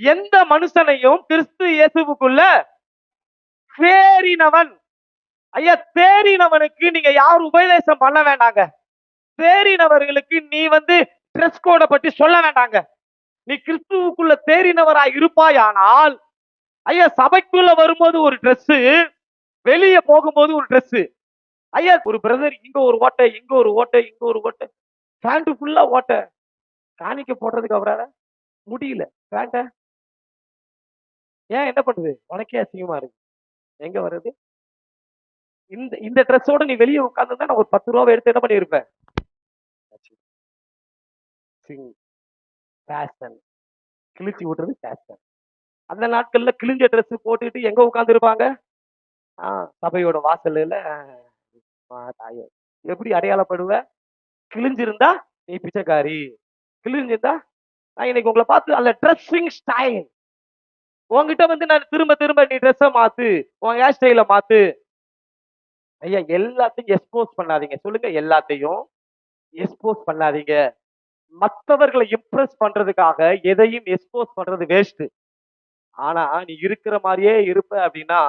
எந்த மனுஷனையும் கிறிஸ்து இயேசுவுக்குள்ள தேறினவன். ஐயா தேறினவனுக்கு நீங்க யார் உபதேசம் பண்ண வேண்டாங்க. தேறினவர்களுக்கு நீ வந்து ட்ரெஸ் கோடை பற்றி சொல்ல வேண்டாங்க. நீ கிறிஸ்துவுக்குள்ள தேறினவராய் இருப்பாயானால் ஐயா சபைக்குள்ள வரும்போது ஒரு ட்ரெஸ்ஸு வெளியே போகும்போது ஒரு ட்ரெஸ்ஸு ஐயா ஒரு பிரதர் இங்க ஒரு ஓட்டை இங்க ஒரு ஓட்டை இங்க ஒரு ஓட்டை. பேண்ட் ஃபுல்லா ஓட்டை. காணிக்க போடுறதுக்கு அவரால முடியல. பேண்ட ஏன் என்ன பண்ணுது? உனக்கே அசிங்கமா இருக்கு. எங்க வருது இந்த இந்த ட்ரெஸ்ஸோட நீ வெளியே உட்காந்துருந்தா நான் ஒரு பத்து ரூபாவை எடுத்து என்ன பண்ணியிருப்பேன் ஃபேஷன் கிழிச்சு விட்டுறது ஃபேஷன் அந்த நாட்கள்ல கிழிஞ்ச ட்ரெஸ் போட்டுட்டு எங்க உட்காந்துருப்பாங்க ஆஹ் சபையோட வாசல்ல. தாயோ. எப்படி அடையாளப்படுவ? கிழிஞ்சிருந்தா நீ பிச்சைக்காரி. கிழிஞ்சிருந்தா நான் இன்னைக்கு உங்களை பார்த்து அந்த ட்ரெஸ்ஸிங் ஸ்டைல் உன்கிட்ட வந்து நான் திரும்ப திரும்ப நீ ட்ரெஸ்ஸை மாத்து உன் ஹேர் ஸ்டைல மாத்து. ஐயா எல்லாத்தையும் எக்ஸ்போஸ் பண்ணாதீங்க. சொல்லுங்க எல்லாத்தையும் எக்ஸ்போஸ் பண்ணாதீங்க. மற்றவர்களை இம்ப்ரெஸ் பண்றதுக்காக எதையும் எக்ஸ்போஸ் பண்றது வேஸ்ட் ஆனா நீ இருக்கிற மாதிரியே இருப்ப அப்படின்னா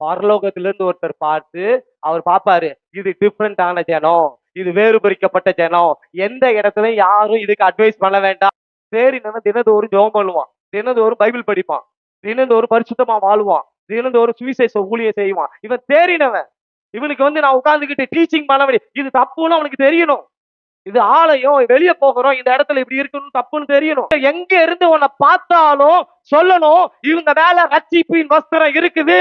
பரலோகத்துல இருந்து ஒருத்தர் பார்த்து அவர் பாப்பாரு இது டிஃப்ரெண்டான ஜனம் இது வேறுபரிக்கப்பட்ட ஜனம் எந்த இடத்துலயும் யாரும் இதுக்கு அட்வைஸ் பண்ண வேண்டாம். சரி நம்ம தினந்தோறும் ஜெபம் பண்ணுவான். தினதோறும் பைபிள் படிப்பான். தினந்தோறும் பரிசுத்தமா வாழ்வான். தினந்தோறும் சுவிசேஷ ஊழிய செய்வான். இவன் தேறினவன். இவனுக்கு வந்து நான் உட்கார்ந்துகிட்டு டீச்சிங் பண்ண முடியும் இது தப்புன்னு அவனுக்கு தெரியணும். இது ஆலயம் வெளியே போகிறோம் இந்த இடத்துல இப்படி இருக்கணும் தப்புன்னு தெரியணும். எங்க இருந்து உன்னை பார்த்தாலும் சொல்லணும் இவங்க மேல ரச்சிப்பின் வஸ்திரம் இருக்குது.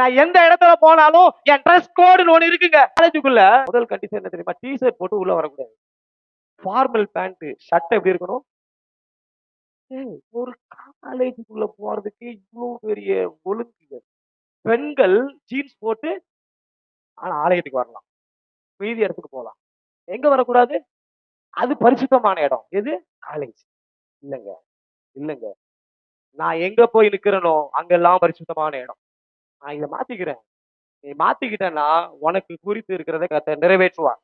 நான் எந்த இடத்துல போனாலும் என் ட்ரெஸ் கோடுன்னு ஒண்ணு இருக்குங்க. காலேஜுக்குள்ள முதல் கண்டிஷன் என்ன தெரியுமா? டிஷர்ட் போட்டு உள்ள வரக்கூடாது. ஃபார்மல் பேண்ட் ஷர்ட் எப்படி இருக்கணும்? ஒரு காலேஜுக்குள்ள போறதுக்கு இவ்வளவு பெரிய ஒழுங்குகள். பெண்கள் ஜீன்ஸ் போட்டு ஆனா ஆலயத்துக்கு வரலாம். மீதி இடத்துக்கு போகலாம். எங்க வரக்கூடாது? அது பரிசுத்தமான இடம். எது? காலேஜ் இல்லைங்க. இல்லைங்க. நான் எங்க போய் நிக்கிறேனோ அங்கெல்லாம் பரிசுத்தமான இடம். நான் இதை மாத்திக்கிறேன். நீ மாத்திக்கிட்டேன்னா உனக்கு குறித்து இருக்கிறத கத்த நிறைவேற்றுவார்.